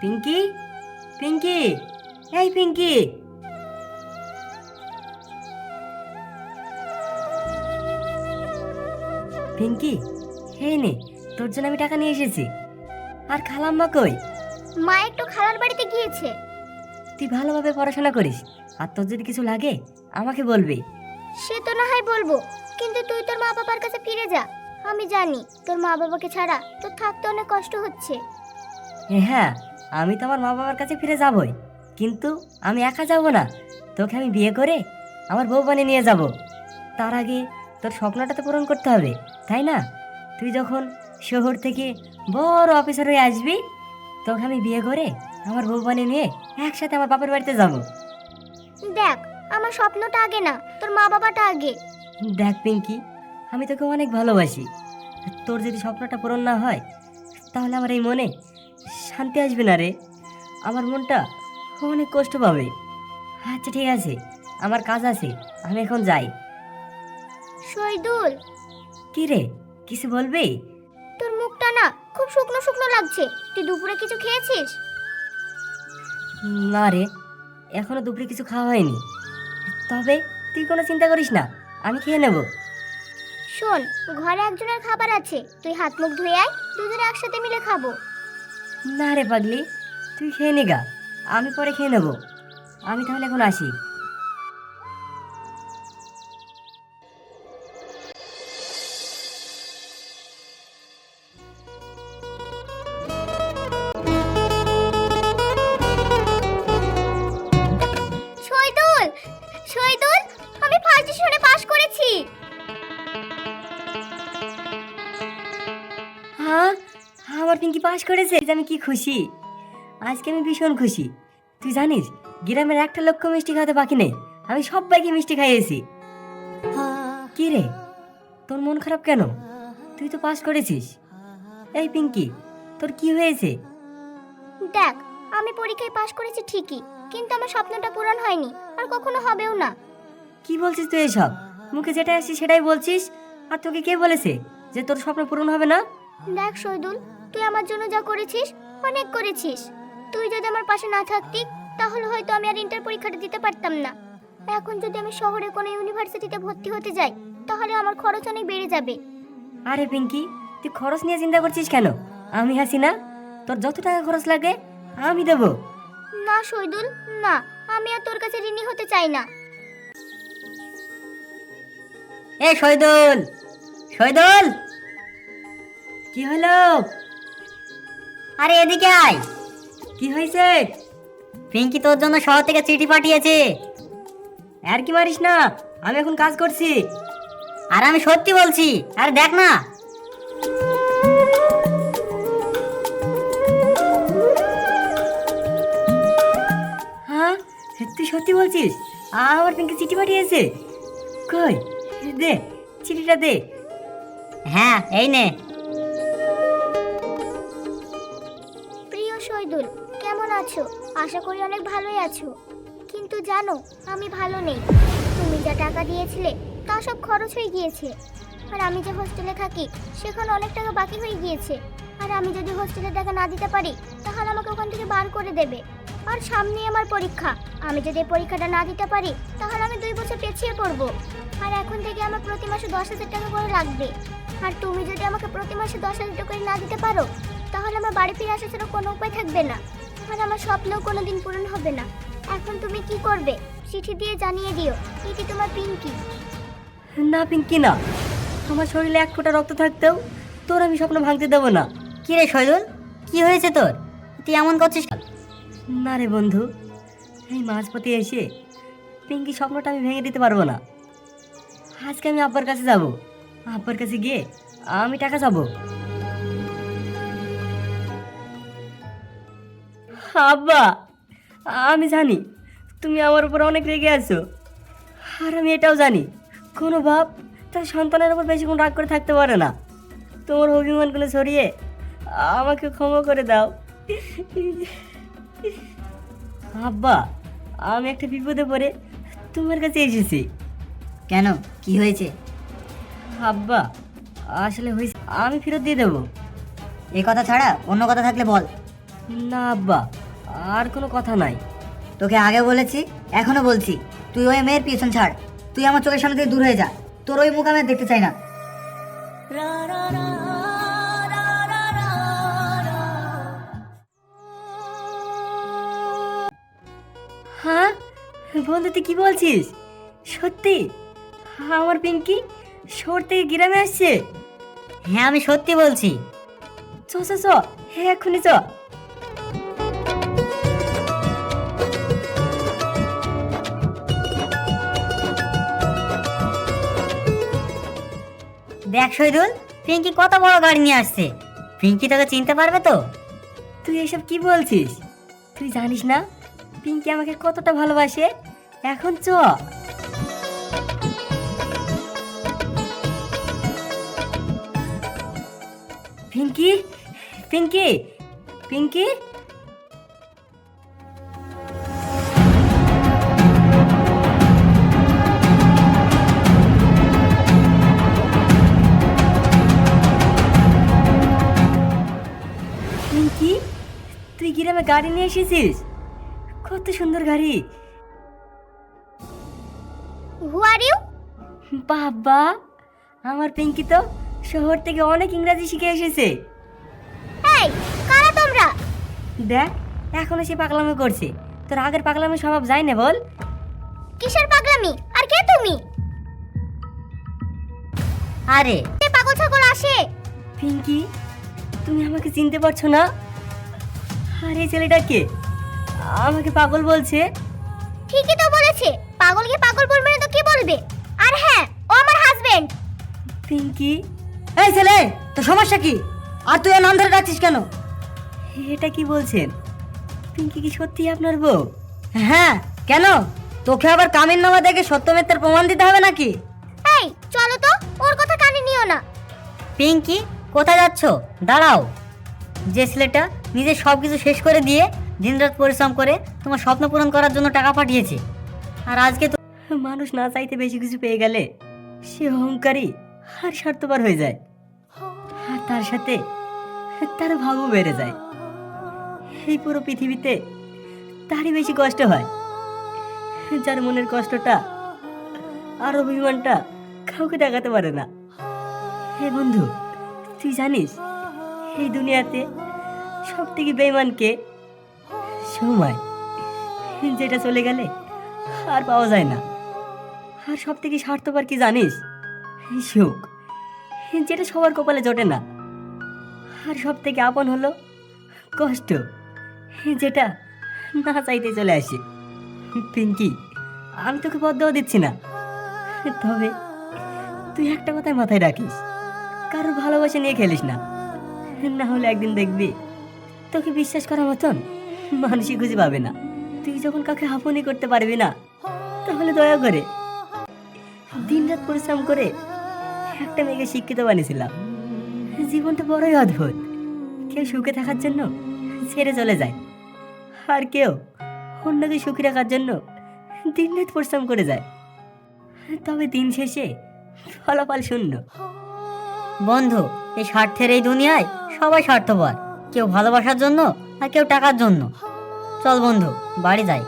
পিঙ্কি? পিঙ্কি? এই পিঙ্কি! পিঙ্কি এই নে তোর জন্য আমি টাকা নিয়ে এসেছি। আর খালাম্মা কই? মা একটু খালার বাড়িতে গিয়েছে। তুই ভালোভাবে পড়াশোনা করিস আর তোর যদি কিছু লাগে আমাকে বলবি। সে তো না হয় বলব কিন্তু তুই তোর মা বাবার কাছে ফিরে যা। আমি জানি তোর মা বাবাকে ছাড়া তোর থাকতে অনেক কষ্ট হচ্ছে। হ্যাঁ আমি তো আমার মা বাবার কাছে ফিরে যাবই। কিন্তু আমি একা যাব না। তোকে আমি বিয়ে করে আমার বউ বানিয়ে নিয়ে যাব। তার আগে তোর স্বপ্নটা তো পূরণ করতে হবে তাই না? তুই যখন শহর থেকে বড় অফিসার হয়ে আসবি তোকে আমি বিয়ে করে আমার বউ বানিয়ে নিয়ে একসাথে আমার বাপের বাড়িতে যাব। দেখ আমার স্বপ্নটা আগে না তোর মা বাবাটা আগে। দেখ পিঙ্কি আমি তোকে অনেক ভালোবাসি। তোর যদি স্বপ্নটা পূরণ না হয় তাহলে আমার এই মনে শান্তি আসবে না রে। আমার মনটা অনেক কষ্ট পাবে। আচ্ছা ঠিক আছে। আমার কাজ আছে। আমি এখন যাই। শহীদুল! কি রে? কিছু বলবি? তোর মুখটা না খুব শুকনো শুকনো লাগছে। তুই দুপুরে কিছু খেয়েছিস? না রে এখনও দুপুরে কিছু খাওয়া হয়নি। তবে তুই কোনো চিন্তা করিস না আমি খেয়ে নেব। শোন ঘরে একজনের খাবার আছে। তুই হাত মুখ ধুয়ে আয় দুজনে একসাথে মিলে খাব। না রে পাগলি তুই খেয়ে নে গা আমি পরে খেয়ে নেব। আমি তাহলে এখন আসি। শহীদুল আমি ফার্স্ট ডিভিশনে পাশ করেছি। হ্যাঁ? আমার পিঙ্কি পাস করেছে? আমি কি খুশি? আজকে আমি ভীষণ খুশি। তুই জানিস গ্রামের একটা লক্ষ মিষ্টি খাওয়াতে বাকি নেই। আমি সবাইকে মিষ্টি খাইয়েছি। কি রে? তোর মন খারাপ কেন? তুই তো পাস করেছিস। এই পিঙ্কি তোর কি হয়েছে? দেখ আমি পরীক্ষায় পাশ করেছি ঠিকই কিন্তু আমার স্বপ্নটা পূরণ হয়নি আর কখনো হবেও না। কি বলছিস তুই এসব? মুখে যেটা আসছিস সেটাই বলছিস? আর তোকে কে বলেছে যে তোর স্বপ্ন পূরণ হবে না? দেখ শহীদুল তুই আমার জন্য যা করেছিস অনেক করেছিস। তুই যদি আমার পাশে না থাকতি তাহলে হয়তো আমি আর ইন্টার পরীক্ষাটা দিতে পারতাম না। এখন যদি আমি শহরে কোনো ইউনিভার্সিটিতে ভর্তি হতে যাই তাহলে আমার খরচ অনেক বেড়ে যাবে। আরে পিঙ্কি তুই খরচ নিয়ে চিন্তা করছিস কেন? আমি হাসি না? তোর যত টাকা খরচ লাগে আমি দেবো। না শহীদুল না আমি আর তোর কাছে ঋণী হতে চাই না। এ শহীদুল শহীদুল কি হলো? আরে এদিকে আয়। কি হয়েছে? পিঙ্কি তোর জন্য শহর থেকে চিঠি পাঠিয়েছে। আর কি পারিস না আমি এখন কাজ করছি। আর আমি সত্যি বলছি আর দেখ না। হ্যাঁ তুই সত্যি বলছিস? আবার পিঙ্কি চিঠি পাঠিয়েছে? কই? দে চিঠিটা দে। হ্যাঁ এই নে। প্রিয় কেমন আছো? আশা করি অনেক ভালোই আছো। কিন্তু জানো, আমি ভালো নেই। তুমি যা টাকা দিয়েছিলে, তা সব খরচ হয়ে গিয়েছে। আর আমি যে হোস্টেলে থাকি, সেখানে অনেক টাকা বাকি হয়ে গিয়েছে। আর আমি যদি হোস্টেলে টাকা না দিতে পারি, তাহলে আমাকে ওখান থেকে বার করে দেবে। আর সামনেই আমার পরীক্ষা। আমি যদি পরীক্ষাটা না দিতে পারি, তাহলে আমি দুই বছর পেছিয়ে পড়ব। আর এখন থেকে আমার প্রতি মাসে দশ হাজার টাকা করে লাগবে। আর তুমি যদি আমাকে প্রতি মাসে দশ হাজার টাকা করে না দিতে পারো তাহলে আমার বাড়ি ফিরে আসা ছাড়া কোনো উপায় থাকবে না। আর আমার স্বপ্নও কোনো দিন পূরণ হবে না। এখন তুমি কি করবে? চিঠি দিয়ে জানিয়ে দিও। এটি তোমার পিঙ্কি। না পিঙ্কি না। আমার শরীরে এক ফোঁটা রক্ত থাকতেও তোর আমি স্বপ্ন ভাঙতে দেবো না। কি রে শহীদুল কি হয়েছে তোর? তুই এমন করছিস না রে বন্ধু, এই মাঝপথে এসে পিঙ্কি স্বপ্নটা আমি ভেঙে দিতে পারব না। আজকে আমি আব্বার কাছে যাব। আব্বার কাছে গিয়ে আমি টাকা চাবো। আব্বা আমি জানি তুমি আমার উপর অনেক রেগে আছো। আর আমি এটাও জানি কোনো বাপ তার সন্তানের উপর বেশিক্ষণ রাগ করে থাকতে পারে না। তোমার অভিমানগুলো সরিয়ে আমাকে ক্ষমা করে দাও। আব্বা আমি একটা বিপদে পড়ে তোমার কাছে এসেছি। কেন? কি হয়েছে? আব্বা আসলে হয়েছে আমি ফেরত দিয়ে দেবো। এ কথা ছাড়া অন্য কথা থাকলে বল। না আব্বা আর কোনো কথা নাই। তোকে আগে বলেছি এখনও বলছি তুই ওই মেয়ের পিছন ছাড়। তুই আমার চোখের সামনে থেকে দূর হয়ে যা। তোর ওই মুখ আমি দেখতে চাই না। হ্যাঁ? বন্ধু তুই কি বলছিস? সত্যি? আমার পিঙ্কি শহর থেকে গ্রামে আসছে? হ্যাঁ আমি সত্যি বলছি। চ চ চ হ্যাঁ এক্ষুনি চ। দেখ শহীদুল, পিঙ্কি কত বড় গাড়ি নিয়ে আসছে। পিঙ্কি তোকে চিনতে পারবে তো? তুই এসব কি বলছিস? তুই জানিস না? পিঙ্কি আমাকে কতটা ভালোবাসে? এখন চ। পিঙ্কি? পিঙ্কি? পিঙ্কি? তুই গাড়ি নিয়ে এসেছিস। কত সুন্দর গাড়ি। হু আর ইউ বাবা আমার পিঙ্কি তো শহর থেকে অনেক ইংরাজি শিখে এসেছে। এই কারা তোমরা? দেখ এখনও সে পাগলামি করছে। তোর আগের পাগলামি স্বভাব যায় না বল। কিসের পাগলামি? আর কে তুমি? আরে। পাগল ছাগল আসে। পিঙ্কি তুমি আমাকে চিনতে পারছ না? আর এই ছেলেটা কে? আমাকে পাগল বলছে। ঠিকই তো বলেছে। পাগলকে পাগল বলবে না তো কি বলবে? আর হ্যাঁ ও আমার হাজবেন্ড পিঙ্কি? এই ছেলে তোর সমস্যা কি? আর তুই নাম ধরে ডাকছিস কেন? এটা কি বলছেন? পিঙ্কি কি সত্যি আপনার বউ? হ্যাঁ কেন? তোকে আবার কামিন নামা দেখে সত্য মিথ্যার প্রমাণ দিতে হবে নাকি? এই চলো তো ওর কথা কানে নিও না। পিঙ্কি কোথায় যাচ্ছ? দাঁড়াও। যে ছেলেটা নিজের সব কিছু শেষ করে দিয়ে দিনরাত পরিশ্রম করে তোমার স্বপ্ন পূরণ করার জন্য টাকা পাঠিয়েছে। আর আজকে তো মানুষ না চাইতে বেশি কিছু পেয়ে গেলে সে অহংকারী আর স্বার্থপর হয়ে যায়। আর তার সাথে তার ভাবও বেড়ে যায়। এই পুরো পৃথিবীতে তারই বেশি কষ্ট হয়। যার মনের কষ্টটা আর অভিমানটা কাউকে দেখাতে পারে না। হে বন্ধু, তুই জানিস, এই দুনিয়াতে সব থেকে বেইমানকে? সময়। যেটা চলে গেলে আর পাওয়া যায় না। আর সব থেকে স্বার্থপর কি জানিস? সুখ। যেটা সবার কপালে জোটে না। আর সব থেকে আপন হলো কষ্ট। যেটা না চাইতে চলে আসে। পিঙ্কি, আমি তোকে বদ্ধও দিচ্ছি না। তবে তুই একটা কথাই মাথায় রাখিস। কারোর ভালোবাসা নিয়ে খেলিস না। না হলে একদিন দেখবি তোকে বিশ্বাস করার মতন মানুষই খুঁজে পাবে না। তুই যখন কাউকে আপনই করতে পারবি না, তাহলে দয়া করে দিনরাত পরিশ্রম করে একটা মেয়েকে শিক্ষিত বানিয়েছিলাম। জীবনটা বড়ই অদ্ভুত। কেউ সুখে থাকার জন্য ছেড়ে চলে যায়। আর কেউ অন্যকে সুখী রাখার জন্য দিনরাত পরিশ্রম করে যায়। তবে দিন শেষে ফলাফল শূন্য। বন্ধু, এই স্বার্থের এই দুনিয়ায় সবাই স্বার্থপর। কেউ ভালোবাসার জন্য আর কেউ টাকার জন্য। চল বন্ধু বাড়ি যাই।